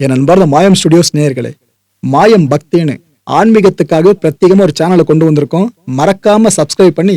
என் அன்பார்ந்த மாயம் ஸ்டுடியோஸ் நேயர்களே மாயம் பக்தின்னு ஆன்மீகத்துக்காக பிரத்யேகமா ஒரு சேனலை கொண்டு வந்திருக்கோம். மறக்காம சப்ஸ்கிரைப் பண்ணி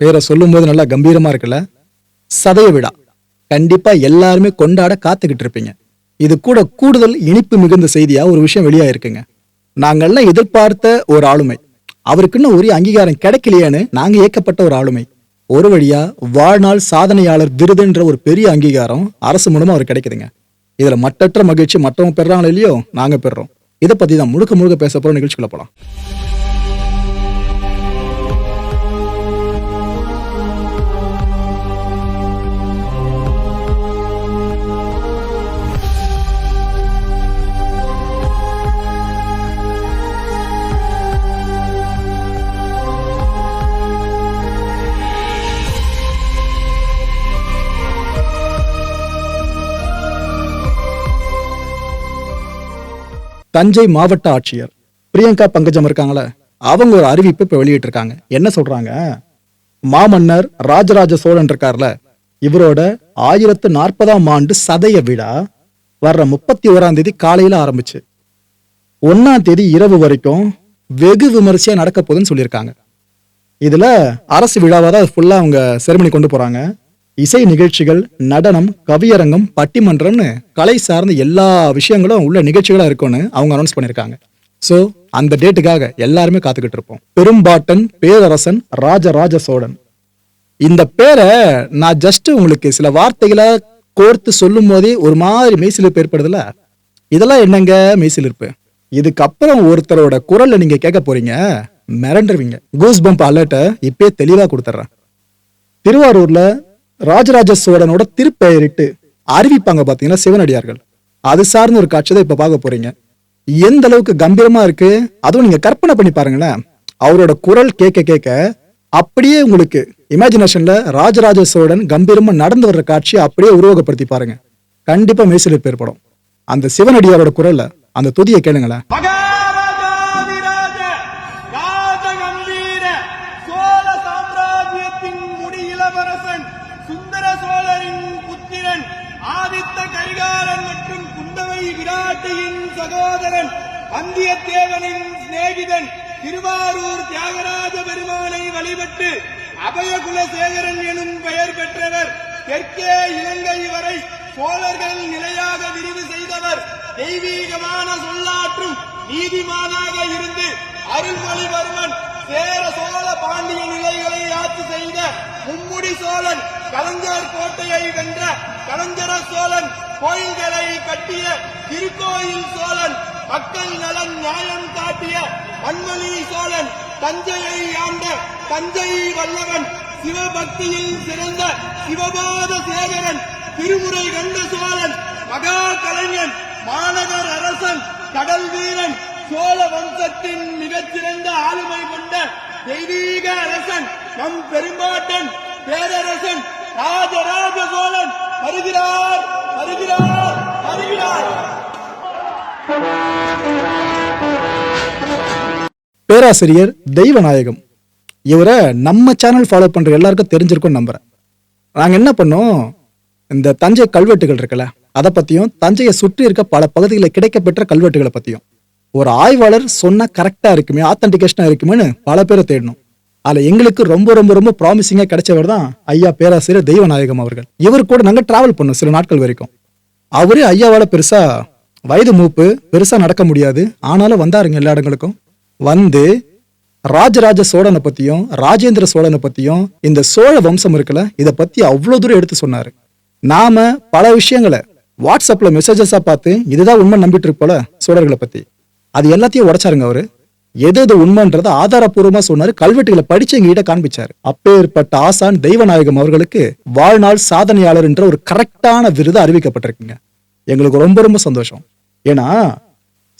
பேரை சொல்லும்போது நல்லா கம்பீரமா இருக்குல்ல? சதய விழா. கண்டிப்பா எல்லாருமே கொண்டாட காத்துக்கிட்டு இருப்பீங்க. இது கூட கூடுதல் இனிப்பு மிகுந்த செய்தியா ஒரு விஷயம் வெளியா இருக்குங்க நாங்கள்லாம் எதிர்பார்த்த ஒரு ஆளுமை. அவருக்குன்னு உரிய அங்கீகாரம் கிடைக்கலையேன்னு நாங்க ஏக்கப்பட்ட ஒரு ஆளுமை. ஒரு வழியா வாழ்நாள் சாதனையாளர் விருதுன்ற ஒரு பெரிய அங்கீகாரம் அரசு மூலமா அவர் கிடைக்குதுங்க. இதுல மட்டற்ற மகிழ்ச்சி மற்றவங்க பெறாங்களோ இல்லையோ நாங்க பெறுறோம். இதை பத்தி தான் முழுக்க முழுக்க பேச போற நிகழ்ச்சிக்குள்ள போலாம். தஞ்சை மாவட்ட ஆட்சியர். பிரியங்கா பங்கஜம் இருக்காங்களே அவங்க ஒரு அறிவிப்பு இப்ப வெளியிட்டிருக்காங்க. என்ன சொல்றாங்க? மாமன்னர் ராஜராஜ சோழன் இருக்கார்ல இவரோட ஆயிரத்து நாற்பதாம் ஆண்டு சதய விழா வர்ற முப்பத்தி ஓராம் தேதி காலையில ஆரம்பிச்சு. ஒன்னாம் தேதி இரவு வரைக்கும் வெகு விமரிசையா நடக்க போகுதுன்னு சொல்லியிருக்காங்க. இதுல அரசு விழாவாக தான் ஃபுல்லா அவங்க செரிமனி கொண்டு போறாங்க. இசை நிகழ்ச்சிகள் நடனம் கவியரங்கம் பட்டிமன்றம்னு கலை சார்ந்த எல்லா விஷயங்களும் உள்ள நிகழ்ச்சிகளாக இருக்கும்னு அவங்க அனௌன்ஸ் பண்ணியிருக்காங்க ஸோ அந்த டேட்டுக்காக எல்லாருமே காத்துக்கிட்டு இருப்போம். பெரும்பாட்டன் பேரரசன் ராஜராஜ சோழன். இந்த பேரை நான் ஜஸ்ட் உங்களுக்கு சில வார்த்தைகளை கோர்த்து சொல்லும் போதே ஒரு மாதிரி மெய்சிலிருப்பு ஏற்படுதுல இதெல்லாம் என்னங்க மெய்சிலிருப்பு? இதுக்கப்புறம் ஒருத்தரோட குரல்ல நீங்க கேட்க போறீங்க மிரண்டுருவீங்க. கூஸ் பம்ப் அலர்ட்டை இப்பயே தெளிவா கொடுத்துட்றேன் திருவாரூர்ல ராஜராஜ சோழனோட திருப்பெயரிட்டு அறிவிப்பாங்க பாத்தீங்கன்னா சிவனடியார்கள் அது சார்ந்த ஒரு காட்சி தான் இப்ப பார்க்க போறீங்க. எந்த அளவுக்கு கம்பீரமா இருக்கு அதுவும் நீங்க கற்பனை பண்ணி பாருங்களேன். அவரோட குரல் கேட்க கேட்க அப்படியே உங்களுக்கு இமேஜினேஷன்ல ராஜராஜ சோழன் கம்பீரமா நடந்து வர்ற காட்சியை அப்படியே உருவகப்படுத்தி பாருங்க. கண்டிப்பா மெய்சிலிப்பு ஏற்படும். அந்த சிவனடியாரோட குரல்ல அந்த துதியை கேளுங்களேன். விராட்டியின் சகோதரன் வந்தியத்தேவனின் சிநேகிதன் திருவாரூர் தியாகராஜ பெருமானை வழிபட்டு அபயகுலசேகரன் எனும் பெயர் பெற்றவர் தெற்கே இலங்கை வரை சோழர்கள் நிலையாக விரிவு செய்தவர் தெய்வீகமான சொல்லாற்றும் நீதிமானாக இருந்து அருள்மொழிவர்மன் சேர சோழ பாண்டிய நிலைகளை ஆட்சி செய்த மும்முடி சோழன் கலைஞர் கோட்டையை வென்ற கலைஞர சோழன் கோயில்களை கட்டிய திருக்கோயில் சோழன் மக்கள் நலன் நியாயம் காட்டிய மண்மணி சோழன் தஞ்சையை ஆண்ட தஞ்சை வல்லவன் சிவபக்தியில் சிறந்த சிவபாத சேகரன் திருமுறை கண்ட சோழன் மகா கலைஞன் மாநகர் அரசன் கடல் வீரன் சோழ வம்சத்தின் மிகச்சிறந்த ஆளுமை கொண்ட தெய்வீக அரசன் நம் பெரும்பாட்டன் பேரரசன் ராஜராஜ சோழன் வருகிறார் வருகிறார் வருகிறார். பேராசிரியர் தெய்வநாயகம். இவரை நம்ம சேனல் ஃபாலோ பண்ணுற எல்லாருக்கும் தெரிஞ்சிருக்கும் நம்புகிறேன் நாங்கள் என்ன பண்ணோம்? இந்த தஞ்சை கல்வெட்டுகள் இருக்குல்ல அதை பற்றியும் தஞ்சையை சுற்றி இருக்க பல பகுதிகளில் கிடைக்கப்பெற்ற கல்வெட்டுகளை பற்றியும் ஒரு ஆய்வாளர் சொன்னால் கரெக்டா இருக்குமே ஆத்தன்டிகேஷனா இருக்குமேன்னு பல பேரை தேடணும். அதுல எங்களுக்கு ரொம்ப ரொம்ப ரொம்ப ப்ராமிசிங்கா கிடைச்சவர் தான் ஐயா பேராசிரியர் தெய்வநாயகம் அவர்கள். இவர் கூட நாங்க டிராவல் பண்ணோம் சில நாட்கள் வரைக்கும். அவரே ஐயாவால பெருசா வயது மூப்பு பெருசா நடக்க முடியாது. ஆனாலும் வந்தாருங்க எல்லா இடங்களுக்கும். வந்து ராஜராஜ சோழனை பத்தியும் ராஜேந்திர சோழனை பத்தியும் இந்த சோழ வம்சம் இருக்குல்ல இதை பத்தி அவ்வளவு தூரம் எடுத்து சொன்னாரு. நாம பல விஷயங்களை வாட்ஸ்அப்ல மெசேஜஸா பார்த்து இதுதான் உண்மை நம்பிட்டு இருப்போல சோழர்களை பத்தி. அது எல்லாத்தையும் உடைச்சாருங்க அவரு. எது எது உண்மைன்றத ஆதாரப்பூர்வமா சொன்னாரு. கல்வெட்டுகளை படிச்சு எங்ககிட்ட காண்பிச்சாரு. அப்பேற்பட்ட ஆசான் தெய்வநாயகம் அவர்களுக்கு வாழ்நாள் சாதனையாளர் என்ற ஒரு கரெக்டான விருது அறிவிக்கப்பட்டிருக்குங்க. எங்களுக்கு ரொம்ப ரொம்ப சந்தோஷம். ஏன்னா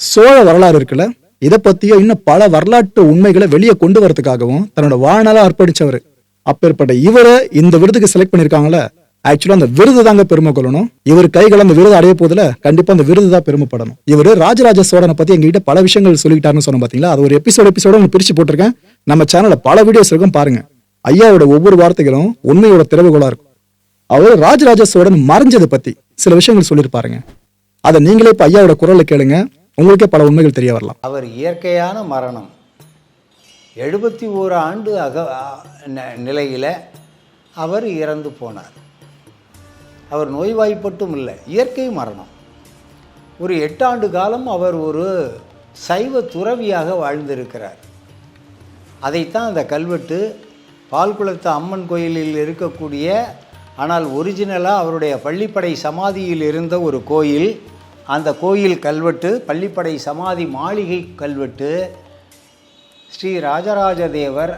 சோழ வரலாறு இருக்குல்ல இதை பத்தியோ இன்னும் பல வரலாற்று உண்மைகளை வெளியே கொண்டு வரதுக்காகவும் தன்னோட வாழ்நாளா அர்ப்பணிச்சவர். அப்பேற்பட்ட இவரை இந்த விருதுக்கு செலக்ட் பண்ணிருக்காங்களே ஆக்சுவலா அந்த விருது தாங்க பெருமை கொள்ளணும். இவர் கைகள் அந்த விருது அடைய போதுல கண்டிப்பா அந்த விருது தான் பெருமைப்படணும். இவர் ராஜராஜ சோழனை பத்தி எங்ககிட்ட பல விஷயங்கள் சொல்லிக்கிட்டாருன்னு சொன்ன பாத்தீங்களா? அது ஒரு எபிசோட் எபிசோட உங்களுக்கு பிரிச்சு போட்டிருக்கேன். நம்ம சேனல்ல பல வீடியோஸ் இருக்கும் பாருங்க. ஐயாவோட ஒவ்வொரு வார்த்தைகளும் உண்மையோட திறவுகோலா இருக்கும். அவர் ராஜராஜ சோழன் மறைஞ்சதை பத்தி சில விஷயங்கள் சொல்லியிருப்பாருங்க. அதை நீங்களே இப்ப ஐயாவோட குரல்ல கேளுங்க. உங்களுக்கே பல உண்மைகள் தெரிய வரலாம். அவர் இயற்கையான மரணம். எழுபத்தி ஓரு ஆண்டு அக நிலையில் அவர் இறந்து போனார். அவர் நோய்வாய்ப்பட்டும் இல்லை இயற்கை மரணம். ஒரு எட்டாண்டு காலம் அவர் ஒரு சைவ துறவியாக வாழ்ந்திருக்கிறார். அதைத்தான் அந்த கல்வெட்டு பால்குளத்து அம்மன் கோயிலில் இருக்கக்கூடிய ஆனால் ஒரிஜினலாக அவருடைய பள்ளிப்படை சமாதியில் இருந்த ஒரு கோயில். அந்த கோயில் கல்வெட்டு பள்ளிப்படை சமாதி மாளிகை கல்வெட்டு. ஸ்ரீ ராஜராஜ தேவர்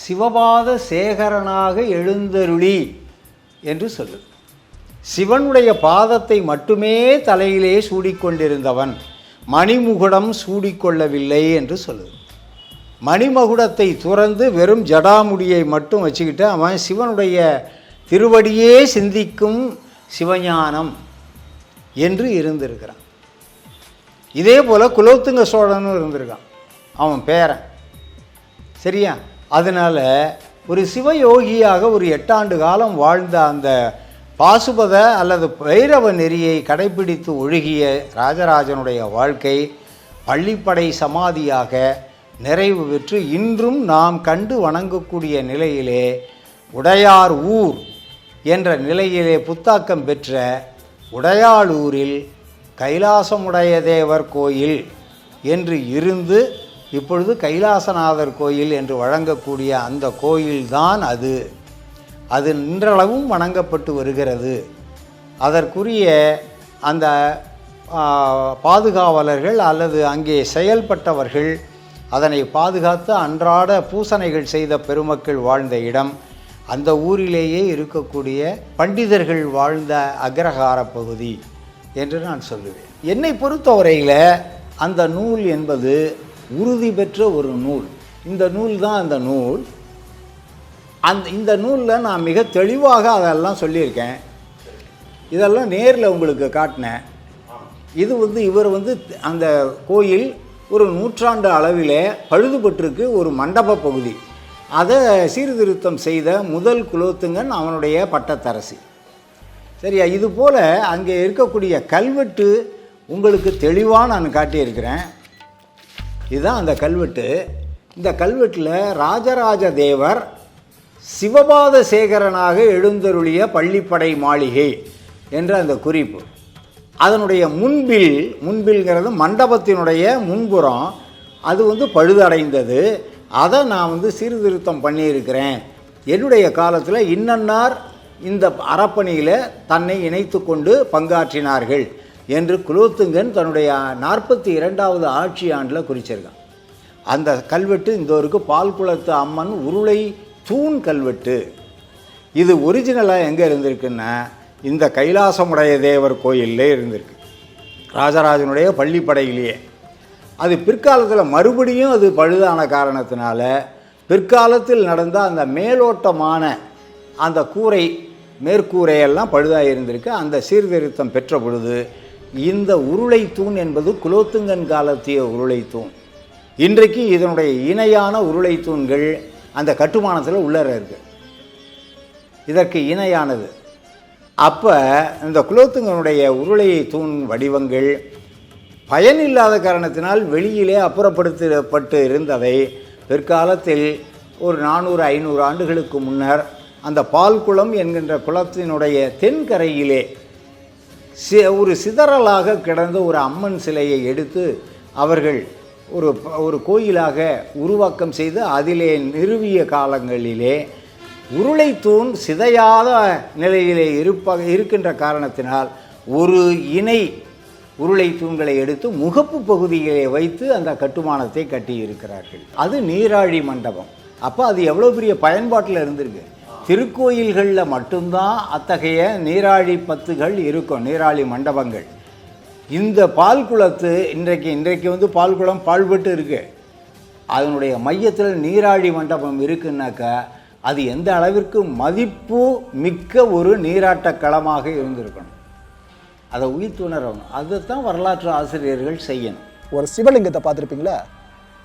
சிவபாத சேகரனாக எழுந்தருளி என்று சொல்லுது. சிவனுடைய பாதத்தை மட்டுமே தலையிலே சூடிக்கொண்டிருந்தவன் மணிமுகுடம் சூடிக்கொள்ளவில்லை என்று சொல்லுது. மணிமகுடத்தை துறந்து வெறும் ஜடாமுடியை மட்டும் வச்சுக்கிட்டு அவன் சிவனுடைய திருவடியே சிந்திக்கும் சிவஞானம் என்று இருந்திருக்கிறான். இதே போல் குலோத்துங்க சோழனும் இருந்திருக்கான். அவன் பேரன். சரியா? அதனால் ஒரு சிவயோகியாக ஒரு எட்டாண்டு காலம் வாழ்ந்த அந்த பாசுபத அல்லது பைரவ நெறியை கடைபிடித்து ஒழுகிய ராஜராஜனுடைய வாழ்க்கை பள்ளிப்படை சமாதியாக நிறைவு பெற்று இன்றும் நாம் கண்டு வணங்கக்கூடிய நிலையிலே உடையார் ஊர் என்ற நிலையிலே புத்தாக்கம் பெற்ற உடையாளூரில் கைலாசமுடைய தேவர் கோயில் என்று இருந்து இப்பொழுது கைலாசநாதர் கோயில் என்று வழங்கக்கூடிய அந்த கோயில்தான் அது. அது இன்றளவும் வணங்கப்பட்டு வருகிறது. அதற்குரிய அந்த பாதுகாவலர்கள் அல்லது அங்கே செயல்பட்டவர்கள் அதனை பாதுகாத்து அன்றாட பூசணைகள் செய்த பெருமக்கள் வாழ்ந்த இடம். அந்த ஊரிலேயே இருக்கக்கூடிய பண்டிதர்கள் வாழ்ந்த அக்ரஹார பகுதி என்று நான் சொல்லுவேன். என்னை பொறுத்தவரையில் அந்த நூல் என்பது உறுதி பெற்ற ஒரு நூல். இந்த நூல் தான் அந்த நூல். அந்த இந்த நூலில் நான் மிக தெளிவாக அதெல்லாம் சொல்லியிருக்கேன். இதெல்லாம் நேரில் உங்களுக்கு காட்டினேன். இது வந்து இவர் வந்து அந்த கோயில் ஒரு நூற்றாண்டு அளவில் பழுதுபட்டிருக்கு ஒரு மண்டப பகுதி. அதை சீர்திருத்தம் செய்த முதல் குலோத்துங்கன் அவனுடைய பட்டத்தரசி. சரியா? இது போல் அங்கே இருக்கக்கூடிய கல்வெட்டு உங்களுக்கு தெளிவாக நான் காட்டியிருக்கிறேன். இதுதான் அந்த கல்வெட்டு. இந்த கல்வெட்டில் ராஜராஜ தேவர் சிவபாத சேகரனாக எழுந்தருளிய பள்ளிப்படை மாளிகை என்ற அந்த குறிப்பு. அதனுடைய முன்பில் முன்பில்ங்கிறது மண்டபத்தினுடைய முன்புறம் அது வந்து பழுதடைந்தது. அதை நான் வந்து சீர்திருத்தம் பண்ணியிருக்கிறேன். என்னுடைய காலத்தில் இன்னன்னார் இந்த அறப்பணியில் தன்னை இணைத்து கொண்டு பங்காற்றினார்கள் என்று குலோத்துங்கன் தன்னுடைய நாற்பத்தி இரண்டாவது ஆட்சி ஆண்டில் குறிச்சிருக்கான். அந்த கல்வெட்டு இந்த ஒருக்கு பால்குளத்து அம்மன் உருளை தூண் கல்வெட்டு. இது ஒரிஜினலாக எங்கே இருந்திருக்குன்னா இந்த கைலாசமுடைய தேவர் கோயிலே இருந்திருக்கு. ராஜராஜனுடைய பள்ளிப்படையிலேயே. அது பிற்காலத்தில் மறுபடியும் அது பழுதான காரணத்தினால பிற்காலத்தில் நடந்த அந்த மேலோட்டமான அந்த கூரை மேற்கூரையெல்லாம் பழுதாக இருந்திருக்கு. அந்த சீர்திருத்தம் பெற்ற பொழுது இந்த உருளை தூண் என்பது குலோத்துங்கன் காலத்திய உருளை தூண். இன்றைக்கு இதனுடைய இணையான உருளை தூண்கள் அந்த கட்டுமானத்தில் உள்ளர இருக்கு. இதற்கு இணையானது. அப்போ இந்த குலோத்துங்கனுடைய உருளை தூண் வடிவங்கள் பயனில்லாத காரணத்தினால் வெளியிலே அப்புறப்படுத்தப்பட்டு இருந்ததை பிற்காலத்தில் ஒரு நானூறு ஐநூறு ஆண்டுகளுக்கு முன்னர் அந்த பால்குளம் என்கின்ற குளத்தினுடைய தென்கரையிலே சி ஒரு சிதறலாக கிடந்த ஒரு அம்மன் சிலையை எடுத்து அவர்கள் ஒரு ஒரு கோயிலாக உருவாக்கம் செய்து அதிலே நிறுவிய காலங்களிலே உருளை தூண் சிதையாத நிலையிலே இருப்ப இருக்கின்ற காரணத்தினால் ஒரு இணை உருளை தூண்களை எடுத்து முகப்பு பகுதியிலே வைத்து அந்த கட்டுமானத்தை கட்டி இருக்கிறார்கள் அது நீராழி மண்டபம். அப்போ அது எவ்வளோ பெரிய பயன்பாட்டில் இருந்திருக்கு? திருக்கோயில்களில் மட்டும்தான் அத்தகைய நீராழி பத்துகள் இருக்கும் நீராழி மண்டபங்கள். இந்த பால் குளத்து இன்றைக்கு இன்றைக்கு வந்து பால் குளம் பால்பட்டு இருக்கு. அதனுடைய மையத்தில் நீராழி மண்டபம் இருக்குன்னாக்கா அது எந்த அளவிற்கு மதிப்பு மிக்க ஒரு நீராட்ட களமாக இருந்திருக்கணும். அதை உயிர்த்துணரணும் அதுதான் வரலாற்று ஆசிரியர்கள் செய்யணும். ஒரு சிவலிங்கத்தை பார்த்துருப்பீங்களா?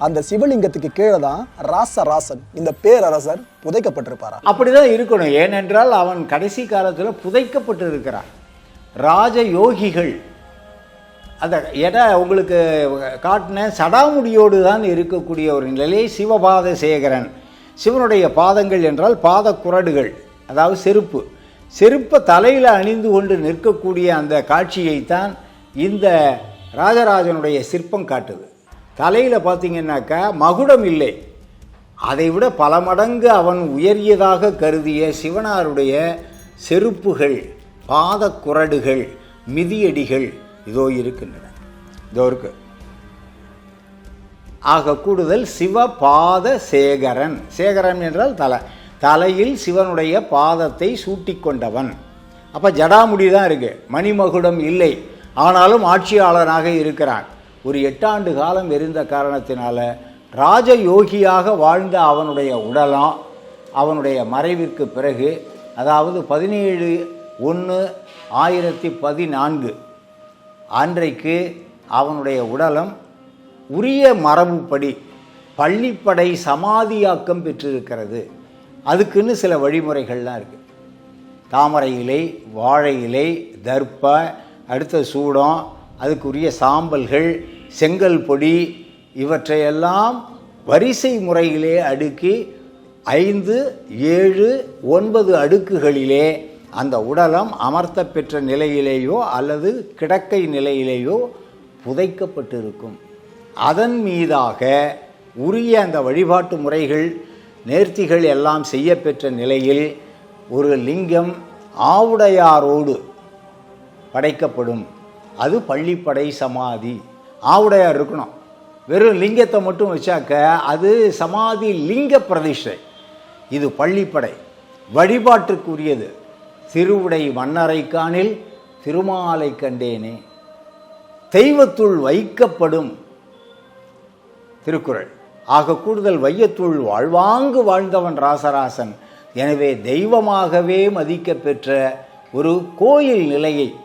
அந்த சிவலிங்கத்துக்கு கீழே தான் ராசராசன் இந்த பேரரசர் புதைக்கப்பட்டிருப்பாரா? அப்படிதான் இருக்கணும். ஏனென்றால் அவன் கடைசி காலத்தில் புதைக்கப்பட்டு இருக்கிறான் ராஜ யோகிகள் அந்த எடை உங்களுக்கு காட்டின சடாமுடியோடு தான் இருக்கக்கூடிய ஒரு நிலையை சிவபாத சேகரன். சிவனுடைய பாதங்கள் என்றால் பாத குரடுகள் அதாவது செருப்பு. செருப்பை தலையில் அணிந்து கொண்டு நிற்கக்கூடிய அந்த காட்சியைத்தான் இந்த ராஜராஜனுடைய சிற்பம் காட்டுது. தலையில் பார்த்தீங்கன்னாக்கா மகுடம் இல்லை. அதை விட பல மடங்கு அவன் உயரியதாக கருதிய சிவனாருடைய செருப்புகள் பாதக்குரடுகள் மிதியடிகள் இதோ இருக்கின்றன. இதோ இருக்கு. ஆக கூடுதல் சிவபாத சேகரன் சேகரன் என்றால் தலை. தலையில் சிவனுடைய பாதத்தை சூட்டிக்கொண்டவன். அப்போ ஜடாமுடி தான் இருக்கு. மணிமகுடம் இல்லை. ஆனாலும் ஆட்சியாளனாக இருக்கிறான். ஒரு எட்டாண்டு காலம் இருந்த காரணத்தினால ராஜயோகியாக வாழ்ந்த அவனுடைய உடலம் அவனுடைய மறைவிற்கு பிறகு அதாவது பதினேழு ஒன்று ஆயிரத்தி பதினான்கு அன்றைக்கு அவனுடைய உடலம் உரிய மரபுப்படி பள்ளிப்படை சமாதியாக்கம் பெற்றிருக்கிறது. அதுக்குன்னு சில வழிமுறைகள்லாம் இருக்குது தாமரை இலை வாழை இலை தர்ப்ப அடுத்த சூடம் அதுக்குரிய சாம்பல்கள் செங்கல் பொடி இவற்றையெல்லாம் வரிசை முறையிலே அடுக்கி ஐந்து ஏழு ஒன்பது அடுக்குகளிலே அந்த உடலம் அமர்த்த பெற்ற நிலையிலேயோ அல்லது கிடக்கை நிலையிலேயோ புதைக்கப்பட்டிருக்கும். அதன் மீதாக உரிய அந்த வழிபாட்டு முறைகள் நேர்த்திகள் எல்லாம் செய்யப்பெற்ற நிலையில் ஒரு லிங்கம் ஆவுடையாரோடு படைக்கப்படும். அது பள்ளிப்படை சமாதி. ஆவுடையார் இருக்கணும். வெறும் லிங்கத்தை மட்டும் வச்சாக்க அது சமாதி லிங்க பிரதிஷ்டை. இது பள்ளிப்படை. வழிபாட்டுக்குரியது. திருவுடை மன்னரைக்கானில் திருமாலை கண்டேனே. தெய்வத்துள் வைக்கப்படும் திருக்குறள். ஆக கூடுதல் வையத்துள் வாழ்வாங்கு வாழ்ந்தவன் ராசராசன். எனவே தெய்வமாகவே மதிக்க பெற்ற ஒரு கோயில் நிலையை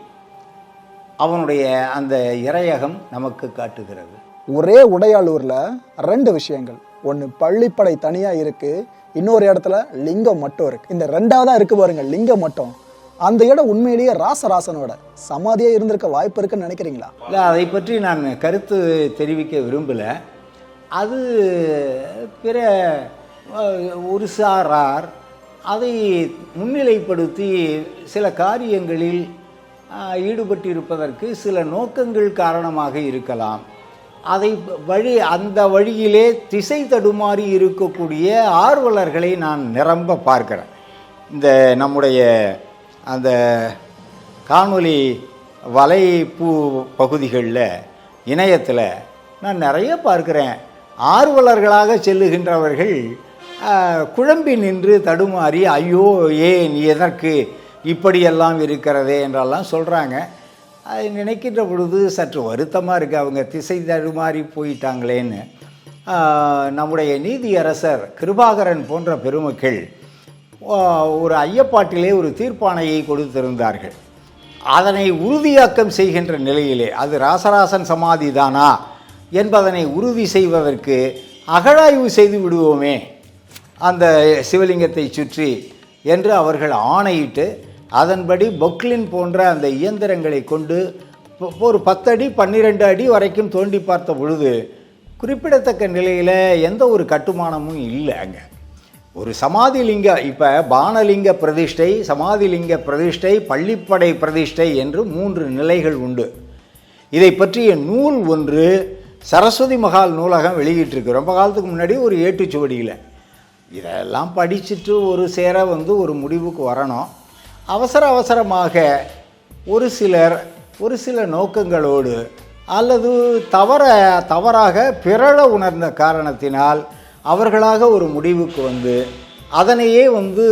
அவனுடைய அந்த இறையகம் நமக்கு காட்டுகிறது. ஒரே உடையாளூரில் ரெண்டு விஷயங்கள். ஒன்று பள்ளிப்படை தனியாக இருக்குது இன்னொரு இடத்துல லிங்கம் மட்டும் இருக்குது இந்த ரெண்டாவதாக இருக்குது பாருங்கள் லிங்கம் மட்டும். அந்த இடம் உண்மையிலேயே ராசராசனோட சமாதியாக இருந்திருக்க வாய்ப்பு இருக்குன்னு நினைக்கிறீங்களா? இல்லை அதை பற்றி நான் கருத்து தெரிவிக்க விரும்பலை. அது பிற ஒரு சாரார் அதை முன்னிலைப்படுத்தி சில காரியங்களில் ஈடுபட்டிருப்பதற்கு சில நோக்கங்கள் காரணமாக இருக்கலாம். அதை வழி அந்த வழியிலே திசை தடுமாறி இருக்கக்கூடிய ஆர்வலர்களை நான் நிரம்ப பார்க்கிறேன். இந்த நம்முடைய அந்த காணொலி வலைப்பூ பகுதிகளில் இணையத்தில் நான் நிறைய பார்க்குறேன். ஆர்வலர்களாக செல்லுகின்றவர்கள் குழம்பி நின்று தடுமாறி ஐயோ ஏன் எதற்கு இப்படியெல்லாம் இருக்கிறதே? என்றெல்லாம் சொல்கிறாங்க அதை நினைக்கின்ற பொழுது சற்று வருத்தமாக இருக்குது அவங்க திசை தடுமாறி போயிட்டாங்களேன்னு. நம்முடைய நீதியரசர் கிருபாகரன் போன்ற பெருமக்கள் ஒரு ஐயப்பாட்டிலே ஒரு தீர்ப்பாணையை கொடுத்திருந்தார்கள். அதனை உறுதியாக்கம் செய்கின்ற நிலையிலே அது ராசராசன் சமாதி தானா என்பதனை உறுதி செய்வதற்கு அகழாய்வு செய்து விடுவோமே. அந்த சிவலிங்கத்தை சுற்றி என்று அவர்கள் ஆணையிட்டு அதன்படி பொக்லின் போன்ற அந்த இயந்திரங்களை கொண்டு ஒரு பத்தடி பன்னிரெண்டு அடி வரைக்கும் தோண்டி பார்த்த பொழுது குறிப்பிடத்தக்க நிலையில் எந்த ஒரு கட்டுமானமும் இல்லை அங்கே. ஒரு சமாதிலிங்க இப்போ பானலிங்க பிரதிஷ்டை சமாதிலிங்க பிரதிஷ்டை பள்ளிப்படை பிரதிஷ்டை என்று மூன்று நிலைகள் உண்டு. இதை பற்றிய நூல் ஒன்று சரஸ்வதி மகால் நூலகம் வெளியிட்டிருக்கு. ரொம்ப காலத்துக்கு முன்னாடி ஒரு ஏட்டுச்சுவடியில். இதெல்லாம் படிச்சுட்டு ஒரு சேர வந்து ஒரு முடிவுக்கு வரணும். அவசர அவசரமாக ஒரு சிலர் ஒரு சில நோக்கங்களோடு அல்லது தவற தவறாக பிறழ உணர்ந்த காரணத்தினால் அவர்களாக ஒரு முடிவுக்கு வந்து அதனையே வந்து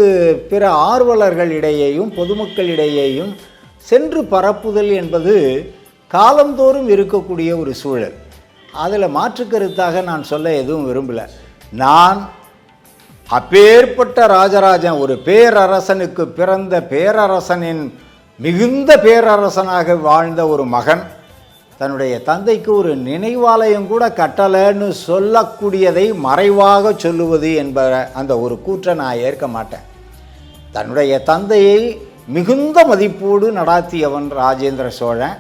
பிற ஆர்வலர்களிடையேயும் பொதுமக்களிடையேயும் சென்று பரப்புதல் என்பது காலந்தோறும் இருக்கக்கூடிய ஒரு சூழல். அதில் மாற்றுக்கருத்தாக நான் சொல்ல எதுவும் விரும்பலை. நான் அப்பேற்பட்ட ராஜராஜன் ஒரு பேரரசனுக்கு பிறந்த பேரரசனின் மிகுந்த பேரரசனாக வாழ்ந்த ஒரு மகன். தன்னுடைய தந்தைக்கு ஒரு நினைவாலயம் கூட கட்டலைன்னு சொல்லக்கூடியதை மறைவாக சொல்லுவது என்ப அந்த ஒரு கூற்றை நான் ஏற்க மாட்டேன். தன்னுடைய தந்தையை மிகுந்த மதிப்போடு நடாத்தியவன் ராஜேந்திர சோழன்.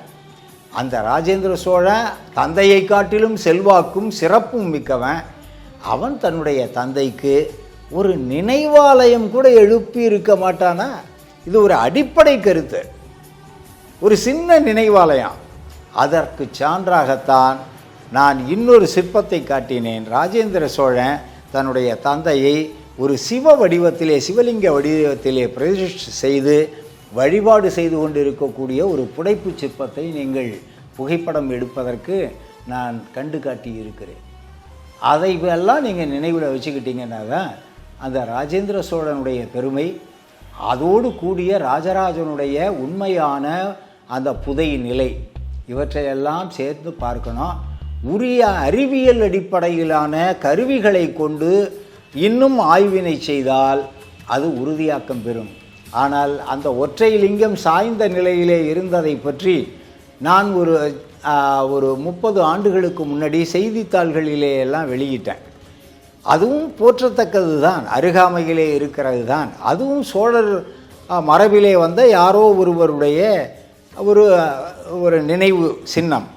அந்த ராஜேந்திர சோழன் தந்தையை காட்டிலும் செல்வாக்கும் சிறப்பும் மிக்கவன். அவன் தன்னுடைய தந்தைக்கு ஒரு நினைவாலயம் கூட எழுப்பி இருக்க மாட்டானா? இது ஒரு அடிப்படை கருத்து. ஒரு சின்ன நினைவாலயம். அதற்கு சான்றாகத்தான் நான் இன்னொரு சிற்பத்தை காட்டினேன். ராஜேந்திர சோழன் தன்னுடைய தந்தையை ஒரு சிவ வடிவத்திலே சிவலிங்க வடிவத்திலே பிரதிஷ்ட செய்து வழிபாடு செய்து கொண்டிருக்கக்கூடிய ஒரு புடைப்பு சிற்பத்தை நீங்கள் புகைப்படம் எடுப்பதற்கு நான் கண்டு காட்டி இருக்கிறேன் அதை எல்லாம் நீங்கள் நினைவில் வச்சுக்கிட்டீங்கன்னா தான் அந்த ராஜேந்திர சோழனுடைய பெருமை அதோடு கூடிய ராஜராஜனுடைய உண்மையான அந்த புதை நிலை இவற்றையெல்லாம் சேர்த்து பார்க்கணும். உரிய அறிவியல் அடிப்படையிலான கருவிகளை கொண்டு இன்னும் ஆய்வினை செய்தால் அது உறுதியாக்கம் பெறும். ஆனால் அந்த ஒற்றை லிங்கம் சாய்ந்த நிலையிலே இருந்ததை பற்றி நான் ஒரு ஒரு முப்பது ஆண்டுகளுக்கு முன்னாடி செய்தித்தாள்களிலே எல்லாம் வெளியிட்டேன். அதுவும் போற்றத்தக்கது தான் அருகாமையிலே இருக்கிறது தான் அதுவும் சோழர் மரபிலே வந்த யாரோ ஒருவருடைய ஒரு ஒரு நினைவு சின்னம்.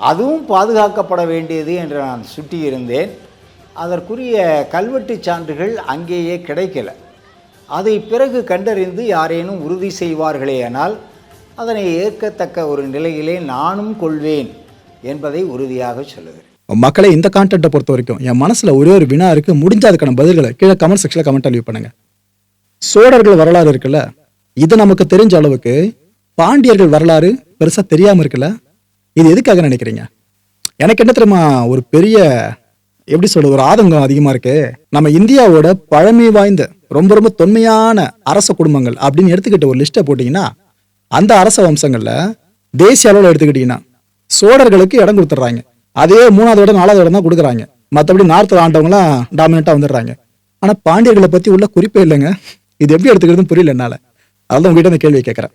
அதுவும் பாதுகாக்கப்பட வேண்டியது என்று நான் சுட்டியிருந்தேன். அதற்குரிய கல்வெட்டுச் சான்றுகள் அங்கேயே கிடைக்கல. அதை பிறகு கண்டறிந்து யாரேனும் உறுதி செய்வார்களேயானால் அதனை ஏற்கத்தக்க ஒரு நிலையிலே நானும் கொள்வேன் என்பதை உறுதியாக சொல்லுகிறேன். மக்களை இந்த கான்டென்ட்டை பொறுத்த வரைக்கும் என் மனசில் ஒரே ஒரு வினா இருக்குது முடிஞ்ச அதுக்கான பதில்களை கீழே கமெண்ட் செக்ஷனில் கமெண்ட் லீவ் பண்ணுங்கள் சோழர்கள் வரலாறு இருக்குல்ல? இது நமக்கு தெரிஞ்ச அளவுக்கு பாண்டியர்கள் வரலாறு பெருசாக தெரியாமல் இருக்குல்ல? இது எதுக்காக நினைக்கிறீங்க? எனக்கு என்ன தெரியுமா ஒரு பெரிய எப்படி சொல்றது ஒரு ஆதங்கம் அதிகமாக இருக்கு. நம்ம இந்தியாவோட பழமை வாய்ந்த ரொம்ப ரொம்ப தொன்மையான அரச குடும்பங்கள் அப்படின்னு எடுத்துக்கிட்ட ஒரு லிஸ்ட்டை போட்டிங்கன்னா அந்த அரச வம்சங்களில் தேசிய அளவில் எடுத்துக்கிட்டிங்கன்னா சோழர்களுக்கு இடம் கொடுத்துட்றாங்க. அதே மூணாவது இடம் நாலாவது இடம் தான் கொடுக்குறாங்க. மற்றபடி நார்த்தில் ஆண்டவங்களாம் டாமினெண்ட்டாக வந்துடுறாங்க. ஆனால் பாண்டியர்களை பற்றி உள்ள குறிப்பே இல்லைங்க. இது எப்படி எடுத்துக்கிறதுன்னு புரியல என்னால. அதான் உங்ககிட்ட அந்த கேள்வியை கேட்குறேன்.